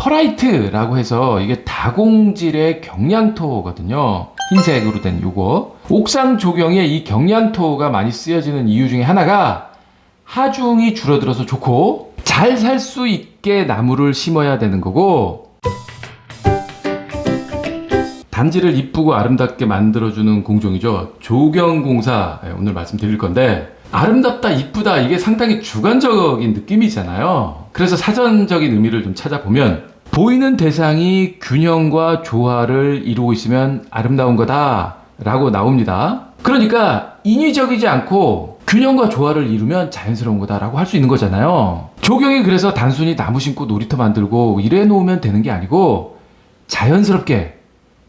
퍼라이트라고 해서 이게 다공질의 경량토거든요. 흰색으로 된 요거. 옥상 조경에 이 경량토가 많이 쓰여지는 이유 중에 하나가 하중이 줄어들어서 좋고 잘 살 수 있게 나무를 심어야 되는 거고 단지를 이쁘고 아름답게 만들어주는 공종이죠. 조경공사 예, 오늘 말씀드릴 건데 아름답다, 이쁘다 이게 상당히 주관적인 느낌이잖아요. 그래서 사전적인 의미를 좀 찾아보면 보이는 대상이 균형과 조화를 이루고 있으면 아름다운 거다 라고 나옵니다. 그러니까 인위적이지 않고 균형과 조화를 이루면 자연스러운 거다라고 할 수 있는 거잖아요. 조경이 그래서 단순히 나무 심고 놀이터 만들고 이래 놓으면 되는 게 아니고 자연스럽게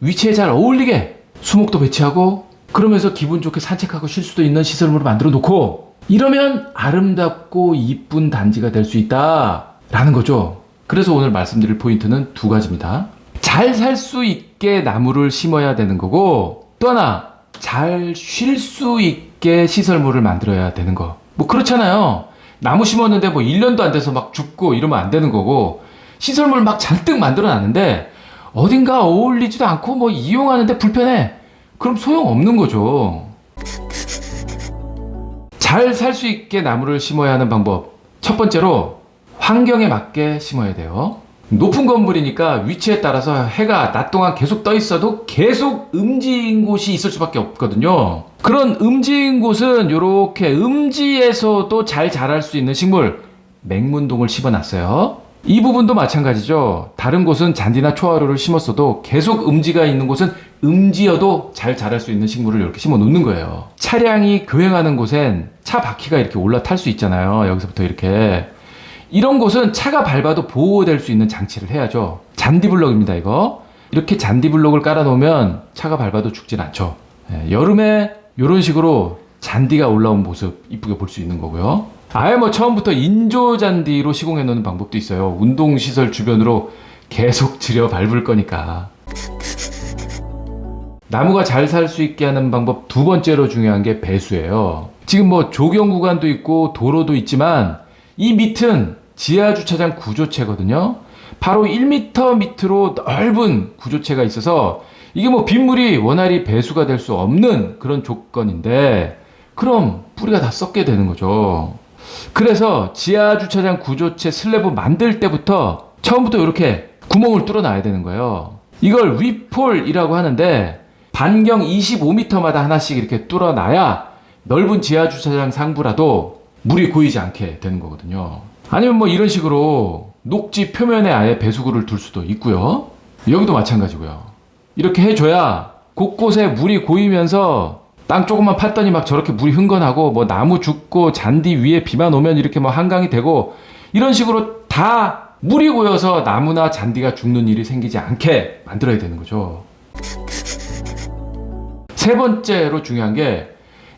위치에 잘 어울리게 수목도 배치하고 그러면서 기분 좋게 산책하고 쉴 수도 있는 시설물을 만들어 놓고 이러면 아름답고 이쁜 단지가 될 수 있다 라는 거죠. 그래서 오늘 말씀드릴 포인트는 두 가지입니다. 잘 살 수 있게 나무를 심어야 되는 거고 또 하나 잘 쉴 수 있게 시설물을 만들어야 되는 거. 뭐 그렇잖아요. 나무 심었는데 뭐 1년도 안 돼서 막 죽고 이러면 안 되는 거고 시설물 막 잔뜩 만들어 놨는데 어딘가 어울리지도 않고 뭐 이용하는데 불편해. 그럼 소용 없는 거죠. 잘 살 수 있게 나무를 심어야 하는 방법. 첫 번째로 환경에 맞게 심어야 돼요. 높은 건물이니까 위치에 따라서 해가 낮 동안 계속 떠 있어도 계속 음지인 곳이 있을 수밖에 없거든요. 그런 음지인 곳은 이렇게 음지에서도 잘 자랄 수 있는 식물 맹문동을 심어놨어요. 이 부분도 마찬가지죠. 다른 곳은 잔디나 초하루를 심었어도 계속 음지가 있는 곳은 음지여도 잘 자랄 수 있는 식물을 이렇게 심어 놓는 거예요. 차량이 교행하는 곳엔 차 바퀴가 이렇게 올라탈 수 있잖아요. 여기서부터 이렇게. 이런 곳은 차가 밟아도 보호될 수 있는 장치를 해야죠. 잔디블럭입니다, 이거. 이렇게 잔디블럭을 깔아놓으면 차가 밟아도 죽진 않죠. 예, 여름에 이런 식으로 잔디가 올라온 모습 이쁘게 볼 수 있는 거고요. 아예 뭐 처음부터 인조 잔디로 시공해 놓는 방법도 있어요. 운동 시설 주변으로 계속 들여 밟을 거니까. 나무가 잘 살 수 있게 하는 방법 두 번째로 중요한 게 배수예요. 지금 뭐 조경 구간도 있고 도로도 있지만 이 밑은 지하 주차장 구조체거든요. 바로 1m 밑으로 넓은 구조체가 있어서 이게 뭐 빗물이 원활히 배수가 될 수 없는 그런 조건인데 그럼 뿌리가 다 썩게 되는 거죠. 그래서 지하 주차장 구조체 슬래브 만들 때부터 처음부터 이렇게 구멍을 뚫어 놔야 되는 거예요. 이걸 위폴이라고 하는데 반경 25m마다 하나씩 이렇게 뚫어 놔야 넓은 지하 주차장 상부라도 물이 고이지 않게 되는 거거든요. 아니면 뭐 이런 식으로 녹지 표면에 아예 배수구를 둘 수도 있고요. 여기도 마찬가지고요. 이렇게 해줘야 곳곳에 물이 고이면서 땅 조금만 팠더니 막 저렇게 물이 흥건하고 뭐 나무 죽고 잔디 위에 비만 오면 이렇게 뭐 한강이 되고 이런 식으로 다 물이 고여서 나무나 잔디가 죽는 일이 생기지 않게 만들어야 되는 거죠. 세 번째로 중요한 게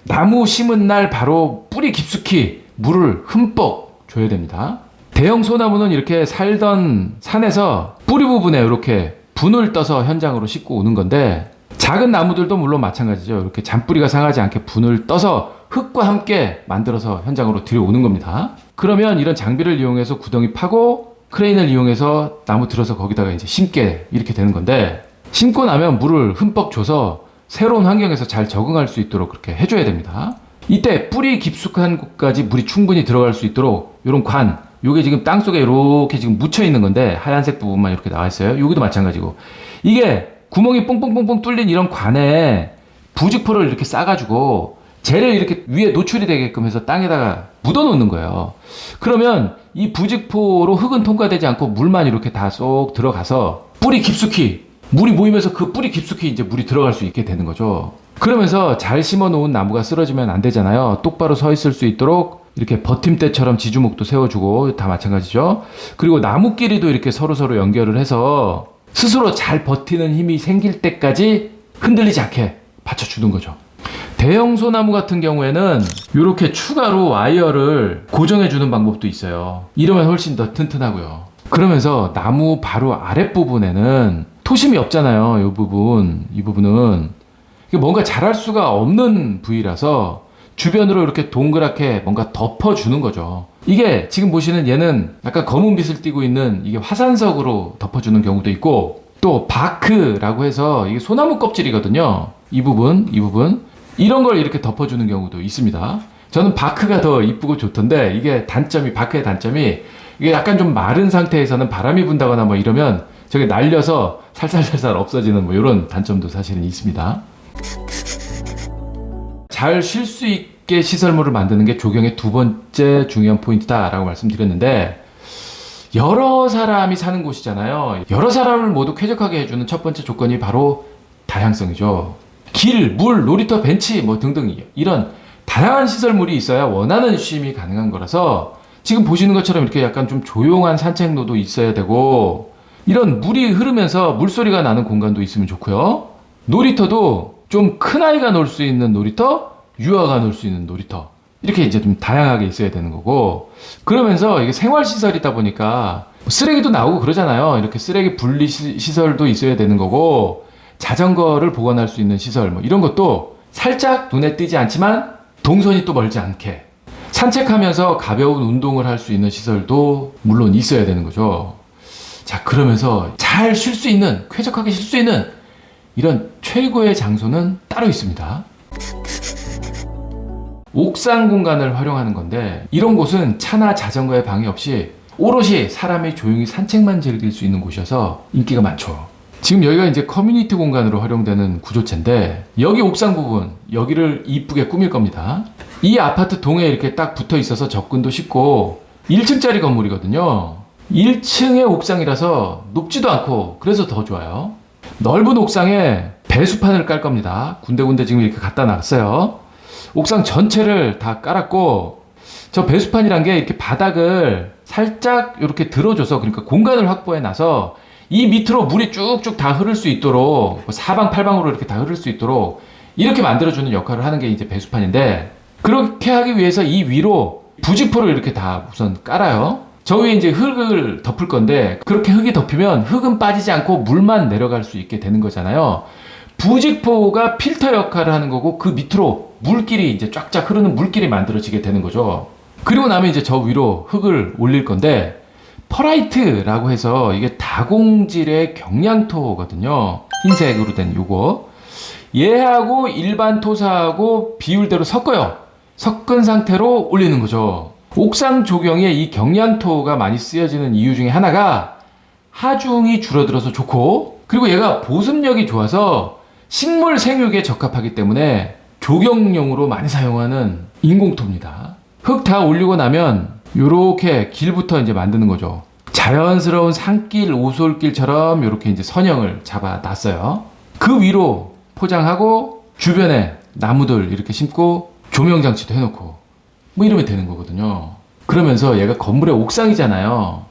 나무 심은 날 바로 뿌리 깊숙이 물을 흠뻑 줘야 됩니다. 대형 소나무는 이렇게 살던 산에서 뿌리 부분에 이렇게 분을 떠서 현장으로 싣고 오는 건데 작은 나무들도 물론 마찬가지죠. 이렇게 잔뿌리가 상하지 않게 분을 떠서 흙과 함께 만들어서 현장으로 들여오는 겁니다. 그러면 이런 장비를 이용해서 구덩이 파고 크레인을 이용해서 나무 들어서 거기다가 이제 심게 이렇게 되는 건데 심고 나면 물을 흠뻑 줘서 새로운 환경에서 잘 적응할 수 있도록 그렇게 해줘야 됩니다. 이때 뿌리 깊숙한 곳까지 물이 충분히 들어갈 수 있도록 이런 관, 요게 지금 땅 속에 이렇게 지금 묻혀 있는 건데 하얀색 부분만 이렇게 나와 있어요. 여기도 마찬가지고 이게 구멍이 뽕뽕뽕뽕 뚫린 이런 관에 부직포를 이렇게 싸가지고 젤을 이렇게 위에 노출이 되게끔 해서 땅에다가 묻어 놓는 거예요. 그러면 이 부직포로 흙은 통과되지 않고 물만 이렇게 다 쏙 들어가서 뿌리 깊숙이 물이 모이면서 그 뿌리 깊숙이 이제 물이 들어갈 수 있게 되는 거죠. 그러면서 잘 심어 놓은 나무가 쓰러지면 안 되잖아요. 똑바로 서 있을 수 있도록 이렇게 버팀대처럼 지주목도 세워주고 다 마찬가지죠. 그리고 나무끼리도 이렇게 서로 서로 연결을 해서 스스로 잘 버티는 힘이 생길 때까지 흔들리지 않게 받쳐주는 거죠. 대형 소나무 같은 경우에는 이렇게 추가로 와이어를 고정해 주는 방법도 있어요. 이러면 훨씬 더 튼튼하고요. 그러면서 나무 바로 아랫부분에는 토심이 없잖아요. 이 부분, 이 부분은 뭔가 자랄 수가 없는 부위라서 주변으로 이렇게 동그랗게 뭔가 덮어주는 거죠. 이게 지금 보시는 얘는 약간 검은 빛을 띠고 있는 이게 화산석으로 덮어주는 경우도 있고 또 바크라고 해서 이게 소나무 껍질이거든요. 이 부분, 이 부분 이런 걸 이렇게 덮어주는 경우도 있습니다. 저는 바크가 더 이쁘고 좋던데 이게 단점이 바크의 단점이 이게 약간 좀 마른 상태에서는 바람이 분다거나 뭐 이러면 저게 날려서 살살살살 없어지는 뭐 이런 단점도 사실은 있습니다. 잘 쉴 수 있게 시설물을 만드는 게 조경의 두 번째 중요한 포인트다라고 말씀드렸는데 여러 사람이 사는 곳이잖아요. 여러 사람을 모두 쾌적하게 해주는 첫 번째 조건이 바로 다양성이죠. 길, 물, 놀이터, 벤치 뭐 등등 이런 다양한 시설물이 있어야 원하는 쉼이 가능한 거라서 지금 보시는 것처럼 이렇게 약간 좀 조용한 산책로도 있어야 되고 이런 물이 흐르면서 물소리가 나는 공간도 있으면 좋고요. 놀이터도 좀 큰 아이가 놀 수 있는 놀이터, 유아가 놀 수 있는 놀이터. 이렇게 이제 좀 다양하게 있어야 되는 거고. 그러면서 이게 생활시설이다 보니까 쓰레기도 나오고 그러잖아요. 이렇게 쓰레기 분리 시- 시설도 있어야 되는 거고, 자전거를 보관할 수 있는 시설, 뭐 이런 것도 살짝 눈에 띄지 않지만 동선이 또 멀지 않게 산책하면서 가벼운 운동을 할 수 있는 시설도 물론 있어야 되는 거죠. 자, 그러면서 잘 쉴 수 있는, 쾌적하게 쉴 수 있는 이런 최고의 장소는 따로 있습니다. 옥상 공간을 활용하는 건데 이런 곳은 차나 자전거에 방해 없이 오롯이 사람이 조용히 산책만 즐길 수 있는 곳이어서 인기가 많죠. 지금 여기가 이제 커뮤니티 공간으로 활용되는 구조체인데 여기 옥상 부분 여기를 이쁘게 꾸밀 겁니다. 이 아파트 동에 이렇게 딱 붙어 있어서 접근도 쉽고 1층짜리 건물이거든요. 1층의 옥상이라서 높지도 않고 그래서 더 좋아요. 넓은 옥상에 배수판을 깔 겁니다. 군데군데 지금 이렇게 갖다 놨어요. 옥상 전체를 다 깔았고 저 배수판이란 게 이렇게 바닥을 살짝 이렇게 들어줘서 그러니까 공간을 확보해 놔서 이 밑으로 물이 쭉쭉 다 흐를 수 있도록 뭐 사방팔방으로 이렇게 다 흐를 수 있도록 이렇게 만들어주는 역할을 하는 게 이제 배수판인데 그렇게 하기 위해서 이 위로 부직포를 이렇게 다 우선 깔아요. 저 위에 이제 흙을 덮을 건데 그렇게 흙이 덮이면 흙은 빠지지 않고 물만 내려갈 수 있게 되는 거잖아요. 부직포가 필터 역할을 하는 거고 그 밑으로 물길이 이제 쫙쫙 흐르는 물길이 만들어지게 되는 거죠. 그리고 나면 이제 저 위로 흙을 올릴 건데 퍼라이트라고 해서 이게 다공질의 경량토거든요. 흰색으로 된 요거. 얘하고 일반 토사하고 비율대로 섞어요. 섞은 상태로 올리는 거죠. 옥상 조경에 이 경량토가 많이 쓰여지는 이유 중에 하나가 하중이 줄어들어서 좋고 그리고 얘가 보습력이 좋아서 식물 생육에 적합하기 때문에 조경용으로 많이 사용하는 인공토입니다. 흙 다 올리고 나면 요렇게 길부터 이제 만드는 거죠. 자연스러운 산길, 오솔길처럼 요렇게 이제 선형을 잡아 놨어요. 그 위로 포장하고 주변에 나무들 이렇게 심고 조명 장치도 해놓고 뭐 이러면 되는 거거든요. 그러면서 얘가 건물의 옥상이잖아요.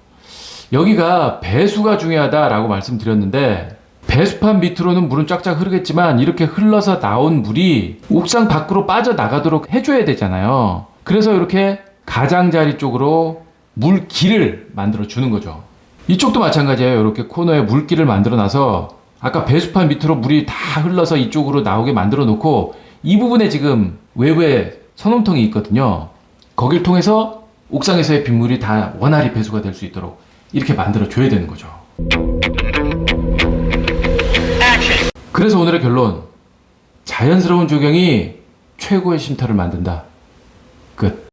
여기가 배수가 중요하다라고 말씀드렸는데 배수판 밑으로는 물은 쫙쫙 흐르겠지만 이렇게 흘러서 나온 물이 옥상 밖으로 빠져나가도록 해줘야 되잖아요. 그래서 이렇게 가장자리 쪽으로 물길을 만들어 주는 거죠. 이쪽도 마찬가지예요. 이렇게 코너에 물길을 만들어 놔서 아까 배수판 밑으로 물이 다 흘러서 이쪽으로 나오게 만들어 놓고 이 부분에 지금 외부에 선홍통이 있거든요. 거길 통해서 옥상에서의 빗물이 다 원활히 배수가 될 수 있도록 이렇게 만들어 줘야 되는 거죠. 그래서 오늘의 결론. 자연스러운 조경이 최고의 쉼터를 만든다. 끝.